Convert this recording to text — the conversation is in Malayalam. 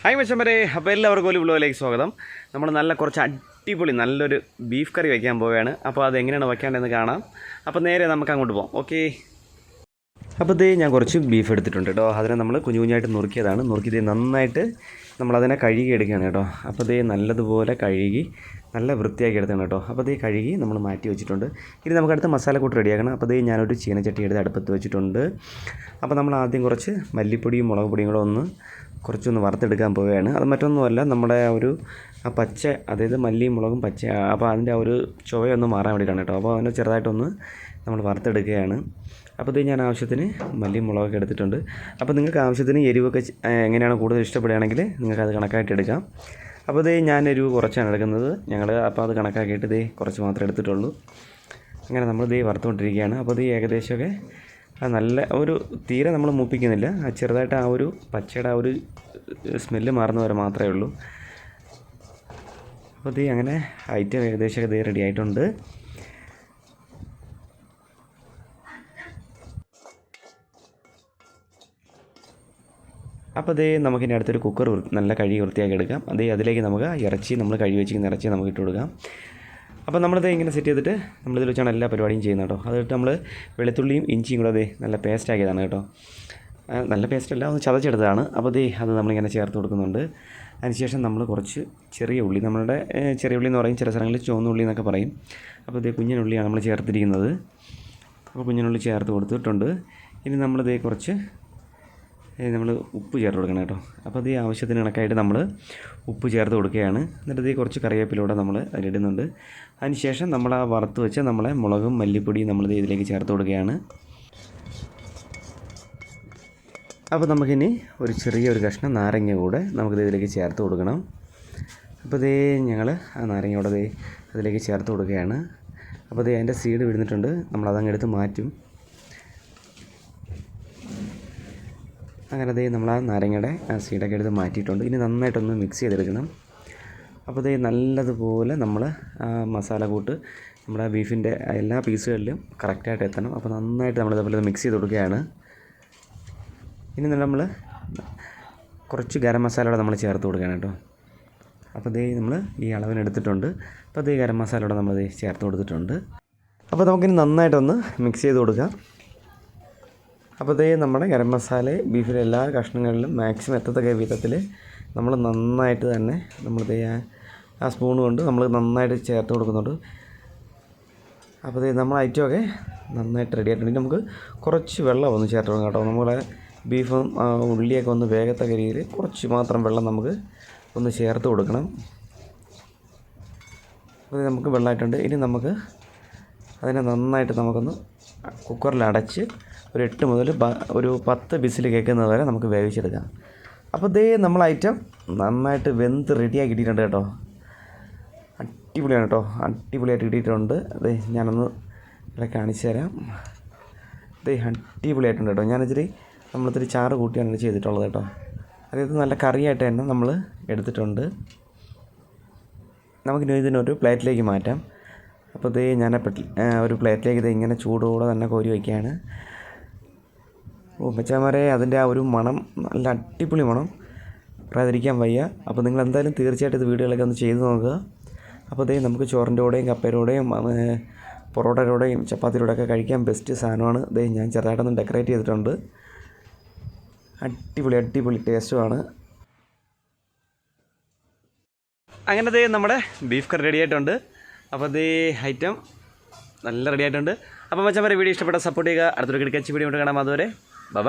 ഹായ് മച്ചമ്പരെ അപ്പോൾ എല്ലാവർക്കും ഒരു വ്ലോഗിലേക്ക് സ്വാഗതം. നമ്മൾ നല്ല കുറച്ച് അടിപൊളി നല്ലൊരു ബീഫ് കറി വയ്ക്കാൻ പോവുകയാണ്. അപ്പോൾ അത് എങ്ങനെയാണ് വയ്ക്കേണ്ടതെന്ന് കാണാം. അപ്പോൾ നേരെ നമുക്ക് അങ്ങോട്ട് പോകാം ഓക്കെ. അപ്പോൾ ഇതേ ഞാൻ കുറച്ച് ബീഫ് എടുത്തിട്ടുണ്ട് കേട്ടോ. അതിനെ നമ്മൾ കുഞ്ഞു കുഞ്ഞായിട്ട് നുറുക്കിയതാണ്. നുറുക്കിയതേ നന്നായിട്ട് നമ്മളതിനെ കഴുകി എടുക്കുകയാണ് കേട്ടോ. അപ്പോൾ ഇതേ നല്ലതുപോലെ കഴുകി നല്ല വൃത്തിയാക്കി എടുത്താണ് കേട്ടോ. അപ്പോൾ ഇതേ കഴുകി നമ്മൾ മാറ്റി വെച്ചിട്ടുണ്ട്. ഇനി നമുക്ക് അടുത്ത മസാലക്കൂട്ട് റെഡിയാക്കണം. അപ്പോൾ ഇതേ ഞാനൊരു ചീനച്ചട്ടി എടുത്ത് അടുപ്പത്ത് വെച്ചിട്ടുണ്ട്. അപ്പോൾ നമ്മൾ ആദ്യം കുറച്ച് മല്ലിപ്പൊടിയും മുളക് പൊടിയും കൂടെ ഒന്ന് കുറച്ചൊന്ന് വറുത്തെടുക്കാൻ പോവുകയാണ്. അത് മറ്റൊന്നുമല്ല നമ്മുടെ ആ ഒരു ആ പച്ച അതായത് മല്ലിയും മുളകും പച്ച അപ്പോൾ അതിന്റെ ആ ഒരു ചുവയൊന്ന് മാറാൻ വേണ്ടിയിട്ടാണ് കേട്ടോ. അപ്പോൾ അതിനെ ചെറുതായിട്ടൊന്ന് നമ്മൾ വറുത്തെടുക്കുകയാണ്. അപ്പോൾ ഇത് ഞാൻ ആവശ്യത്തിന് മല്ലിയും മുളകൊക്കെ എടുത്തിട്ടുണ്ട്. അപ്പോൾ നിങ്ങൾക്ക് ആവശ്യത്തിന് എരിവൊക്കെ എങ്ങനെയാണ് കൂടുതൽ ഇഷ്ടപ്പെടുകയാണെങ്കിൽ നിങ്ങൾക്ക് അത് കണക്കായിട്ട് എടുക്കാം. അപ്പോൾ ഇത് ഞാൻ എരിവ് കുറച്ചാണ് എടുക്കുന്നത്. ഞങ്ങൾ അപ്പോൾ അത് കണക്കാക്കിയിട്ട് ഇത് കുറച്ച് മാത്രമേ എടുത്തിട്ടുള്ളൂ. അങ്ങനെ നമ്മൾ ഇത് വറുത്തുകൊണ്ടിരിക്കുകയാണ്. അപ്പോൾ ഇത് ഏകദേശമൊക്കെ ആ നല്ല ഒരു തീരെ നമ്മൾ മൂപ്പിക്കുന്നില്ല. ചെറുതായിട്ട് ആ ഒരു പച്ചയുടെ ആ ഒരു സ്മെല്ല് മാറുന്ന വരെ മാത്രമേ ഉള്ളൂ. അപ്പോൾ ഇത് അങ്ങനെ ഐറ്റം ഏകദേശമൊക്കെ ഇത് റെഡി ആയിട്ടുണ്ട്. അപ്പോൾ അതേ നമുക്കിനി അടുത്തൊരു കുക്കർ നല്ല കഴുകി വൃത്തിയാക്കി എടുക്കാം. അതേ അതിലേക്ക് നമുക്ക് ഇറച്ചി നമ്മൾ കഴുകി വെച്ചിരിക്കുന്ന ഇറച്ചി നമുക്ക് ഇട്ട് കൊടുക്കാം. അപ്പോൾ നമ്മളിത് ഇങ്ങനെ സെറ്റ് ചെയ്തിട്ട് നമ്മളിതിൽ വെച്ചാണ് എല്ലാ പരിപാടിയും ചെയ്യുന്നത് കേട്ടോ. അതിട്ട് നമ്മൾ വെളുത്തുള്ളിയും ഇഞ്ചിയും കൂടെ അതേ നല്ല പേസ്റ്റ് ആക്കിയതാണ് കേട്ടോ. നല്ല പേസ്റ്റ് അല്ല ഒന്ന് ചതച്ചെടുത്തതാണ്. അപ്പോൾ ദേ അത് നമ്മളിങ്ങനെ ചേർത്ത് കൊടുക്കുന്നുണ്ട്. അതിനുശേഷം നമ്മൾ കുറച്ച് ചെറിയ ഉള്ളി നമ്മളുടെ ചെറിയ ഉള്ളി എന്ന് പറയും ചില സ്ഥലങ്ങളിൽ ചുവന്ന ഉള്ളി എന്നൊക്കെ പറയും. അപ്പോൾ ഇതേ കുഞ്ഞിനുള്ളിയാണ് നമ്മൾ ചേർത്തിരിക്കുന്നത്. അപ്പോൾ കുഞ്ഞിനുള്ളി ചേർത്ത് കൊടുത്തിട്ടുണ്ട്. ഇനി നമ്മളിതേ കുറച്ച് നമ്മൾ ഉപ്പ് ചേർത്ത് കൊടുക്കണം കേട്ടോ. അപ്പോൾ അത് ഈ ആവശ്യത്തിന് കണക്കായിട്ട് നമ്മൾ ഉപ്പ് ചേർത്ത് കൊടുക്കുകയാണ്. എന്നിട്ട് ഈ കുറച്ച് കറിവേപ്പിലൂടെ നമ്മൾ അതിലിടുന്നുണ്ട് അതിനുശേഷം നമ്മൾ ആ വറുത്ത് വെച്ച് നമ്മളെ മുളകും മല്ലിപ്പൊടിയും നമ്മൾ ഇതിലേക്ക് ചേർത്ത് കൊടുക്കുകയാണ്. അപ്പോൾ നമുക്കിനി ഒരു ചെറിയൊരു കഷ്ണം നാരങ്ങ കൂടെ നമുക്കിത് ഇതിലേക്ക് ചേർത്ത് കൊടുക്കണം. അപ്പോൾ ഇതേ ഞങ്ങൾ ആ നാരങ്ങ കൂടെ ദേ അതിലേക്ക് ചേർത്ത് കൊടുക്കുകയാണ്. അപ്പോൾ ദേ അതിന്റെ സീഡ് വിടുന്നിട്ടുണ്ട് നമ്മളതങ്ങ് എടുത്ത് മാറ്റും. അങ്ങനെ അതേ നമ്മൾ ആ നാരങ്ങയുടെ സീഡൊക്കെ എടുത്ത് മാറ്റിയിട്ടുണ്ട്. ഇനി നന്നായിട്ടൊന്ന് മിക്സ് ചെയ്തെടുക്കണം. അപ്പോൾ അതേ നല്ലതുപോലെ നമ്മൾ മസാല കൂട്ട് നമ്മുടെ ബീഫിന്റെ എല്ലാ പീസുകളിലും കറക്റ്റായിട്ട് എത്തണം. അപ്പോൾ നന്നായിട്ട് നമ്മൾ ഇതേപോലെ മിക്സ് ചെയ്ത് കൊടുക്കുകയാണ്. ഇനി നമ്മൾ കുറച്ച് ഗരം മസാലയോടെ നമ്മൾ ചേർത്ത് കൊടുക്കുകയാണ് കേട്ടോ. അപ്പോൾ ദേ നമ്മൾ ഈ അളവിനെടുത്തിട്ടുണ്ട് അപ്പോൾ ദേ ഗരം മസാലയോടെ നമ്മൾ ചേർത്ത് കൊടുത്തിട്ടുണ്ട്. അപ്പോൾ നമുക്കിനി നന്നായിട്ടൊന്ന് മിക്സ് ചെയ്ത് കൊടുക്കാം. അപ്പോൾ ഇതേ നമ്മുടെ ഗരം മസാല ബീഫിലെ എല്ലാ കഷ്ണങ്ങളിലും മാക്സിമം എത്തത്തക്ക വിധത്തിൽ നമ്മൾ നന്നായിട്ട് തന്നെ നമ്മൾ ഇതേ ആ- സ്പൂൺ കൊണ്ട് നമ്മൾ നന്നായിട്ട് ചേർത്ത് കൊടുക്കുന്നുണ്ട്. അപ്പോൾ ഇതേ നമ്മൾ ഐറ്റമൊക്കെ നന്നായിട്ട് റെഡി ആയിട്ടുണ്ട്. നമുക്ക് കുറച്ച് വെള്ളം ഒന്ന് ചേർത്ത് കൊടുക്കാം കേട്ടോ. നമ്മളെ ബീഫും ഉള്ളിയൊക്കെ ഒന്ന് വേഗത്തക്ക രീതിയിൽ കുറച്ച് മാത്രം വെള്ളം നമുക്ക് ഒന്ന് ചേർത്ത് കൊടുക്കണം. അപ്പോൾ നമുക്ക് വെള്ളമായിട്ടുണ്ട്. ഇനി നമുക്ക് അതിനെ നന്നായിട്ട് നമുക്കൊന്ന് കുക്കറിൽ അടച്ച് ഒരു എട്ട് മുതൽ ഒരു പത്ത് ബിസിൽ കേൾക്കുന്നത് വരെ നമുക്ക് വേവിച്ചെടുക്കാം. അപ്പോൾ ഇതേ നമ്മൾ ഐറ്റം നന്നായിട്ട് വെന്ത് റെഡിയാക്കി കിട്ടിയിട്ടുണ്ട് കേട്ടോ. അടിപൊളിയാണ് കേട്ടോ. അടിപൊളിയായിട്ട് കിട്ടിയിട്ടുണ്ട്. അതെ ഞാനൊന്ന് ഇവിടെ കാണിച്ചു തരാം. ദേ അടിപൊളിയായിട്ടുണ്ട് കേട്ടോ. ഞാനിച്ചിരി നമ്മളിത്തിരി ചാറ് കൂട്ടിയാണ് ചെയ്തിട്ടുള്ളത് കേട്ടോ. അതായത് നല്ല കറിയായിട്ട് തന്നെ നമ്മൾ എടുത്തിട്ടുണ്ട്. നമുക്കിനി ഇതിനൊരു പ്ലേറ്റിലേക്ക് മാറ്റാം. അപ്പോൾ ഇത് ഞാൻ ഒരു പ്ലേറ്റിലേക്ക് ഇത് ഇങ്ങനെ ചൂടോടെ തന്നെ കോരി വയ്ക്കുകയാണ്. ഉമ്മച്ചാമാരെ മച്ചാമാരെ അതിന്റെ ആ ഒരു മണം നല്ല അടിപൊളി മണം. പറയാതിരിക്കാൻ വയ്യ. അപ്പോൾ നിങ്ങൾ എന്തായാലും തീർച്ചയായിട്ടും ഇത് വീടുകളൊക്കെ ഒന്ന് ചെയ്ത് നോക്കുക. അപ്പോൾ ഇതേ നമുക്ക് ചോറിന്റെ കൂടെയും കപ്പയിലൂടെയും പൊറോട്ടയിലൂടെയും ചപ്പാത്തിയിലൂടെയൊക്കെ കഴിക്കാൻ ബെസ്റ്റ് സാധനമാണ്. ഇതേ ഞാൻ ചെറുതായിട്ടൊന്ന് ഡെക്കറേറ്റ് ചെയ്തിട്ടുണ്ട്. അടിപൊളി അടിപൊളി ടേസ്റ്റുമാണ്. അങ്ങനെ ദേ നമ്മുടെ ബീഫ് കറി റെഡി ആയിട്ടുണ്ട്. അപ്പോൾ ദേ ഐറ്റം നല്ല റെഡി ആയിട്ടുണ്ട്. അപ്പോൾ മച്ചാൻ വീഡിയോ ഇഷ്ടപ്പെട്ട സപ്പോർട്ട് ചെയ്യുക. അടുത്തൊരു കിടക്കച്ച് വീഡിയോ കൊണ്ട് കാണാം അതുവരെ. ബൈ